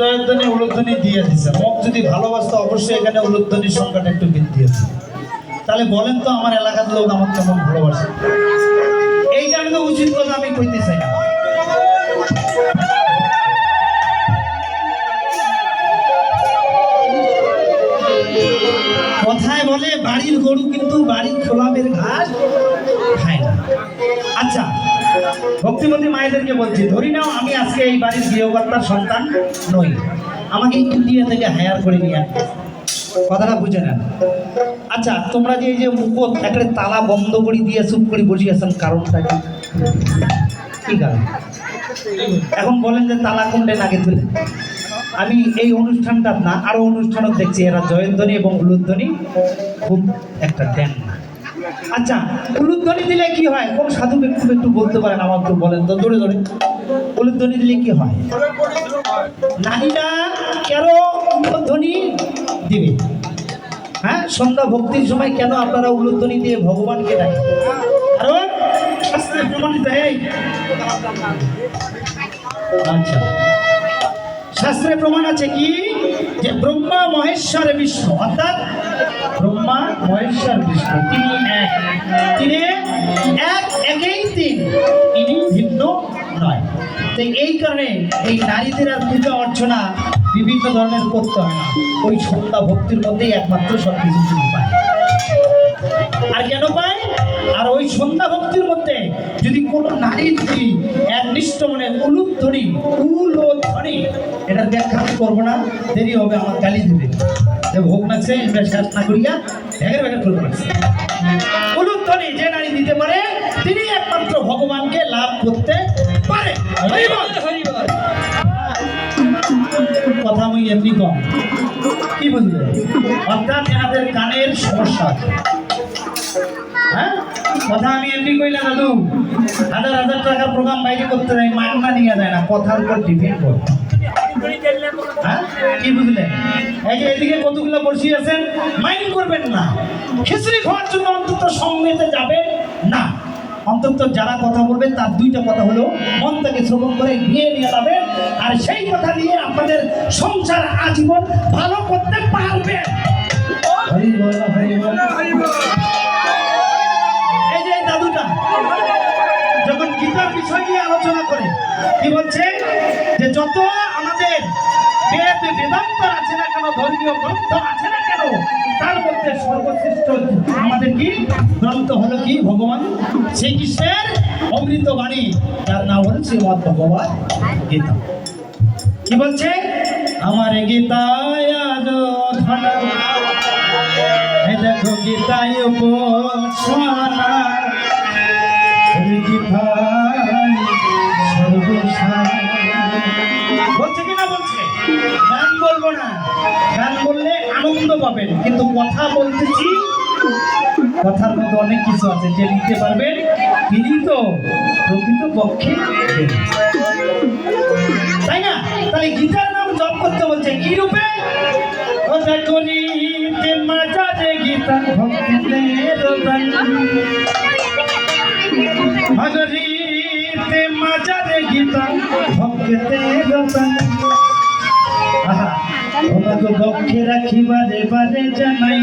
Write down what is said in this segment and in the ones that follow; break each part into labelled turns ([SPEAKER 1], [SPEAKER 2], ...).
[SPEAKER 1] জয়ধ্বনি দিয়ে দিছে। যদি অবশ্যই এখানে সংখ্যাটা একটু বৃদ্ধি আছে। তাহলে বলেন তো আমার এলাকার লোক আমার কেমন ভালোবাসে? এই কারণে উচিত কথা আমি কইতে চাই না। কথায় বলে বাড়ির গরু কিন্তু বাড়ির খোলামের ঘাস খায় না। আচ্ছা ভক্তিমতী মায়েদেরকে বলছি, ধরি নাও আমি আজকে এই বাড়ির গৃহকর্তার সন্তান নই। আমাকে ইন্ডিয়া থেকে হায়ার করে নিয়ে কথাটা বুঝে নেন। আচ্ছা তোমরা যে এই যে মুখ একটা তালা বন্ধ করে দিয়ে চুপ করে বসে আছেন কারণটা কি? কারণ? এখন বলেন যে তালা কোনটা নাগে তুলে। আমি এই অনুষ্ঠানটা না, আরও অনুষ্ঠানও দেখছি, এরা জয়ধ্বনি এবং উলুধ্বনি, খুব একটা দেন না। আচ্ছা উলুধ্বনি দিলে কি হয়? কোন সাধু ব্যক্তি একটু বলতে পারেন আমার একটু বলেন তো জোরে জোরে উলুধ্বনি দিলে কি হয়? নারীরা কেন উলুধ্বনি দিবে? হ্যাঁ সন্ধ্যা ভক্তির সময় কেন আপনারা উলুধ্বনি দিয়ে ভগবানকে ডাকেন? কারণ শাস্ত্রে প্রমাণিত আচ্ছা। শাস্ত্রে প্রমাণ আছে কি? যে ব্রহ্মা মহেশ্বর বিষ্ণু, অর্থাৎ মহেশ্বর বিষ্ণু। তিনি এক। তিনি এক, একেই তিন। তিনি ভিন্ন নয়। তো এই কারণে এই নারীদের আর পূজা অর্চনা বিভিন্ন ধরনের করতে হয় না। ওই সন্ধ্যা ভক্তির মধ্যেই একমাত্র সব কিছু পায় আর কেন পায়? আর ওই সন্ধ্যা ভক্তির মধ্যে যদি কোনো নারী যদি একনিষ্ঠ মনে উলুধ্বনি উলোধ্বনি এটার ব্যাখ্যা করব না। দেরি হবে, আমার গালি দেবে। ভোগ লাগছে এটা শেষ না করিয়া উলুধ্বনি যে নারী দিতে পারে, তিনি একমাত্র ভগবানকে লাভ করতে পারে। কথা আমি এমনি কম। কি বুঝলে? অর্থাৎ এনাদের কানের সমস্যা হ্যাঁ? কথা আমি এমনি কইলাম দাদু হাজার হাজার টাকার প্রোগ্রাম বাইরে করতে যাই মাগনা নিয়ে যায় না, কথার উপর ডিপেন্ড করে। হ্যাঁ? কি বুঝলেন এই যে এদিকে কতগুলো বসি আছেন মাইন্ড করবেন না। খিচুড়ি খাওয়ার জন্য অন্তত সঙ্গেতে যাবেন না। অন্তত যারা কথা বলবেন, তার দুইটা কথা হলো মন থেকে শ্রবণ করে নিয়ে নিয়ে যাবেন, আর সেই কথা দিয়ে আপনাদের সংসার আজীবন ভালো করতে পারবেন এই যে দাদুটা, যখন গীতার বিষয় নিয়ে আলোচনা করে, কি বলছে? যে যত আমাদের বেদ আছে না কেন, ধর্মীয় গ্রন্থ আছে না কেন, তার মধ্যে সর্বশ্রেষ্ঠ আমাদের কি গ্রন্থ হলো কি? ভগবান শ্রীকৃষ্ণের অমৃত বাণী। যার নাম হল শ্রীমদ ভগবান গীতা। কি বলছে? আমার গীতায় দেখো গীতায় উপাসনা। বলছে কি না বলছে? গান বলব না। গান বললে আনন্দ পাবেন, কিন্তু কথা বলতেছি, কথার মধ্যে অনেক কিছু আছে, যে নিতে পারবেন, তিনি তো প্রকৃত তাই না? তাহলে গীতার নাম জপ করতে বলছে, কি রূপে? কথা করিতে মাজা যে গীতা ভক্তিতে মাজা যে গীতা বক্ষে রাখিবারে বারে জানাই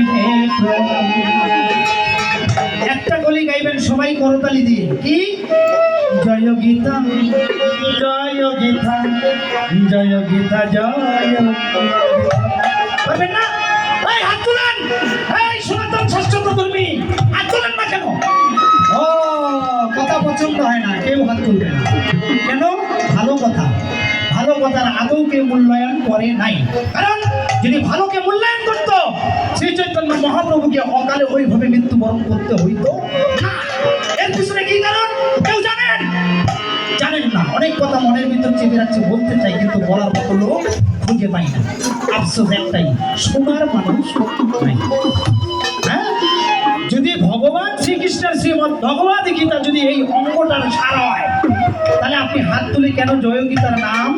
[SPEAKER 1] একটা গলি গাইবেন সবাই করতালি দিয়ে। কি? জয় গীতা জয় গীতা জয় গীতা, জয় না? এই, হাত তুলেন! এই, সনাতন শাস্ত্র ধর্মী হাত তুলেন না কেন? ও, কথা পছন্দ হয় না, কেউ হাত তুলবে না। ভালো কথার আদৌ কেউ মূল্যায়ন করে নাই। কারণ যদি ভালোকে মূল্যায়ন করত শ্রী চৈতন্য মহাপ্রভুকে অকালে ওইভাবে মৃত্যুবরণ করতে হইতো না। এর পিছনে কি কারণ? কেউ জানেন? জানেন না। অনেক কথা মনের ভিতর চেপে রাখছে, বলতে চাই, কিন্তু বলার মতো লোক খুঁজে পাই না। আফসোস একটাই শোনার মানুষ নাই। হ্যাঁ? যদি ভগবান শ্রীকৃষ্ণের শ্রীমদ ভগবত গীতা যদি এই অঙ্গটার সার হয়, তাহলে আপনি হাত তুলে কেন জয় গীতার নাম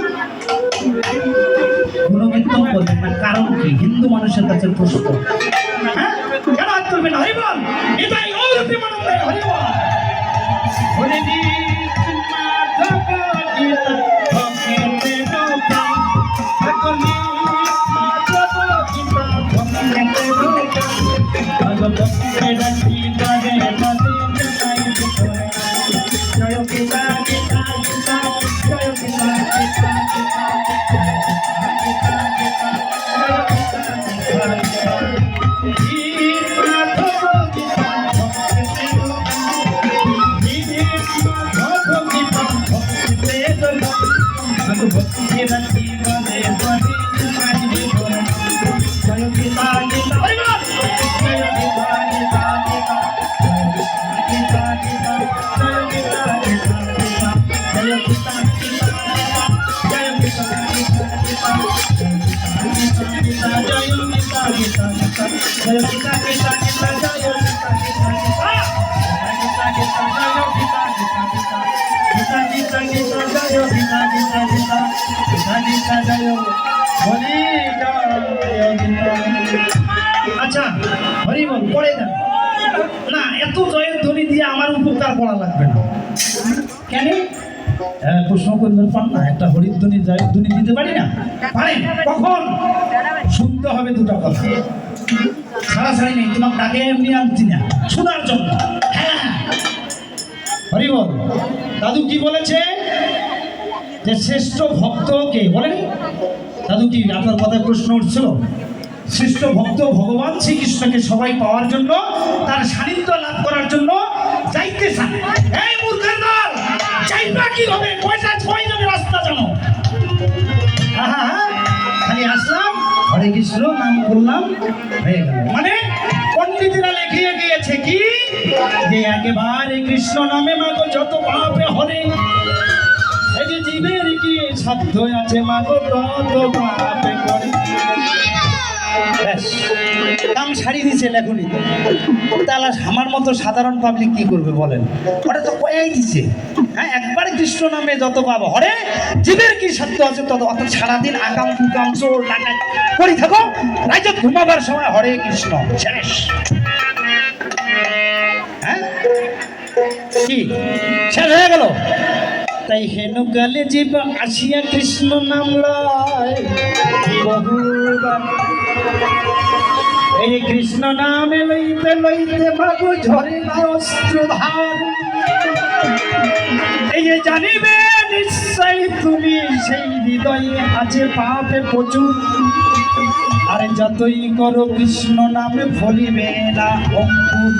[SPEAKER 1] গুণকীর্তন করবেন না কারণ কি? হিন্দু মানুষের কাছে প্রশ্ন। হ্যাঁ? Yeah. হরি আচ্ছা হরি বল পড়ে যান। না এত জয়ের ধ্বনি দিয়ে আমার উপকার করা লাগবে না। কেন? হ্যাঁ, প্রশ্ন না একটা জয়ের ধ্বনি দিতে পারি না? শুনতে হবে দুটো কথা। এমনি আনছি না। হ্যাঁ বল দাদু কি বলেছে? যে শ্রেষ্ঠ ভক্ত কে বলেন দাদু কি আপনার কথায় প্রশ্ন উঠছিল, শ্রেষ্ঠ ভক্ত ভগবান শ্রীকৃষ্ণকে সবাই পাওয়ার জন্য, তার সান্নিধ্য লাভ করার জন্য যাইতে চান। এই মূর্খের দল যাইবা কি হবে পয়সা ছয় জনের রাস্তা জানো। খালি আসলাম, হরে কৃষ্ণ, নাম করলাম, হয়ে গেল। মানে পণ্ডিতেরা লিখিয়ে গিয়েছে কি? যে একেবারে কৃষ্ণ নামে মাগো, যত পাপে হরে সাধ্য আছে মাগো তত পাপে করে। কাম সারি দিছে লেখনি তাহলে আমার মতো সাধারণ পাবলিক কি করবে বলেন? ওটা তো কয়াই দিছে হ্যাঁ একবারে কৃষ্ণ নামে যত পাবো, হরে, জীবের কি সাধ্য আছে তত, অর্থাৎ সারাদিন আকাম কুকাম চোর ডাকাত করি থাকো, রাজ্য ঘুমাবার সময় হরে কৃষ্ণ, শেষ। হ্যাঁ? কি? শেষ হয়ে গেল? তাই হেনু কালে জীব আসিয়া কৃষ্ণ নাম লয়। বহুবার। এই কৃষ্ণ নামে লইতে লইতে বাবু ঝরে না অস্ত্র ধার এই যে জানিবে নিশ্চয় তুমি সেই হৃদয়ে আছে পাপে প্রচুর। আর যতই করো কৃষ্ণ নামে ফলিবে না অঙ্কুর!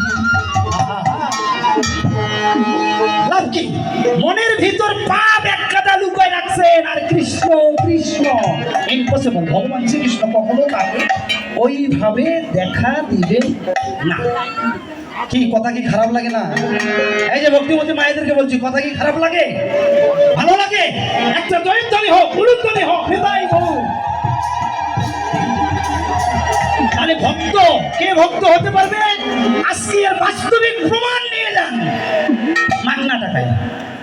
[SPEAKER 1] লাভ কি? মনের ভিতর পাপ এক কাদা লুকায় রাখছেন আর কৃষ্ণ কৃষ্ণ। ইম্পসিবল ভগবান শ্রীকৃষ্ণ কখনো তাকে ওইভাবে দেখা দিবে না। কি, কথা কি খারাপ লাগে না? এই যে ভক্তিমতী মায়েদেরকে বলছি, কথা কি খারাপ লাগে? ভালো লাগে? একটা জয়ধ্বনি হোক, উলুধ্বনি হোক, হৃদয় হোক তাহলে ভক্ত, কে ভক্ত হতে পারবে? বাস্তবিক প্রমাণ নিয়ে যান মাগনা টাকায়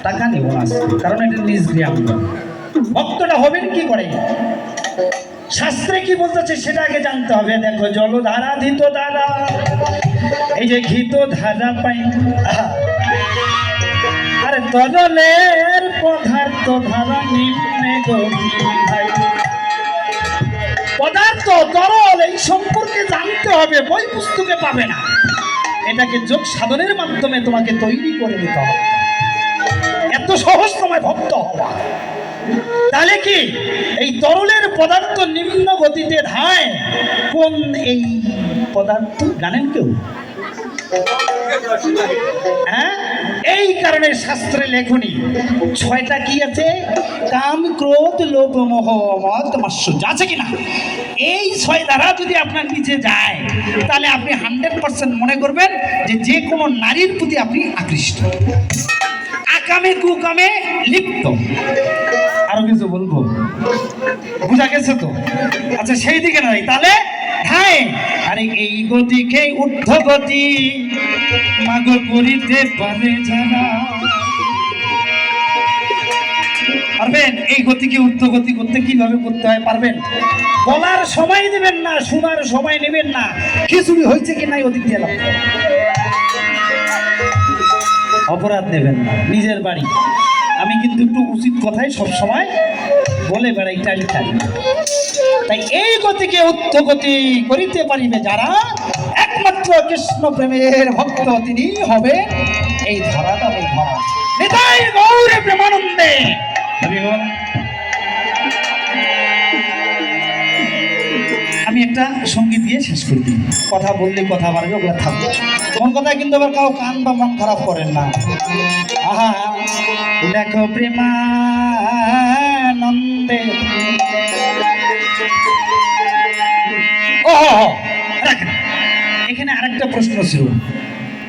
[SPEAKER 1] টাকা নেব না কারণ এটা ভক্তটা হবেন কি করে? শাস্ত্রে কি বলতেছে সেটা আগে জানতে হবে। দেখো জলধারা ধিত ধারা এই যে ঘিত ধারা পাই আরে তরলের পদার্থ ধারা নিম্নে গতি ভাই পদার্থ তরল এই সম্পর্কে জানতে হবে, বই পুস্তকে পাবে না। এটাকে যোগ সাধনের মাধ্যমে তোমাকে তৈরি করে নিতে হবে। এত সহজ তোমায় ভক্ত হওয়া। তাহলে কি? এই তরলের পদার্থ নিম্ন গতিতে ধায়। কোন এই পদার্থ? জানেন কেউ? হ্যাঁ? এই কারণে শাস্ত্রে লেখনি, ছয়টা কি আছে? কাম ক্রোধ লোভ মোহ মদ মাৎসর্য আছে কিনা এই ছয় দ্বারা যদি আপনার নিচে যায়, তাহলে আপনি হান্ড্রেড পার্সেন্ট মনে করবেন যে যে কোনো নারীর প্রতি আপনি আকৃষ্ট। আকামে, কুকামে লিপ্ত। আরও কিছু বলব? বুঝা গেছে তো? আচ্ছা সেই দিকে নয়। তাহলে হ্যাঁ আরে এই গতিকে ঊর্ধ্ব গতি। মাগ করিতে পারে যারা। পারবেন? এই গতিকে ঊর্ধ্ব গতি করতে কীভাবে করতে হয় পারবেন? বলার সময় নেবেন না, শোনার সময় নেবেন না। খিচুড়ি হয়েছে কি নাই ওদিক দিয়ে অপরাধ নেবেন না, নিজের বাড়ি। আমি কিন্তু একটু উচিত কথাই সব সময় বলে বেড়াই টালি টালি তাই এই গতিকে উচ্চ গতি করিতে পারিবে যারা একমাত্র কৃষ্ণ প্রেমের ভক্ত তিনি হবে এই ধরা তবে ধরা নিতাই গৌরে প্রেমানন্দে। আমি একটা সংগীত দিয়ে শেষ করে দিই। কথা বললে কথা বাড়বে ওগুলো থাকবে। কোন কথা কিন্তু আবার কাউ কান বা মন খারাপ করেন না। আহা দেখো প্রেমানন্দে এখানে আরেকটা প্রশ্ন ছিল।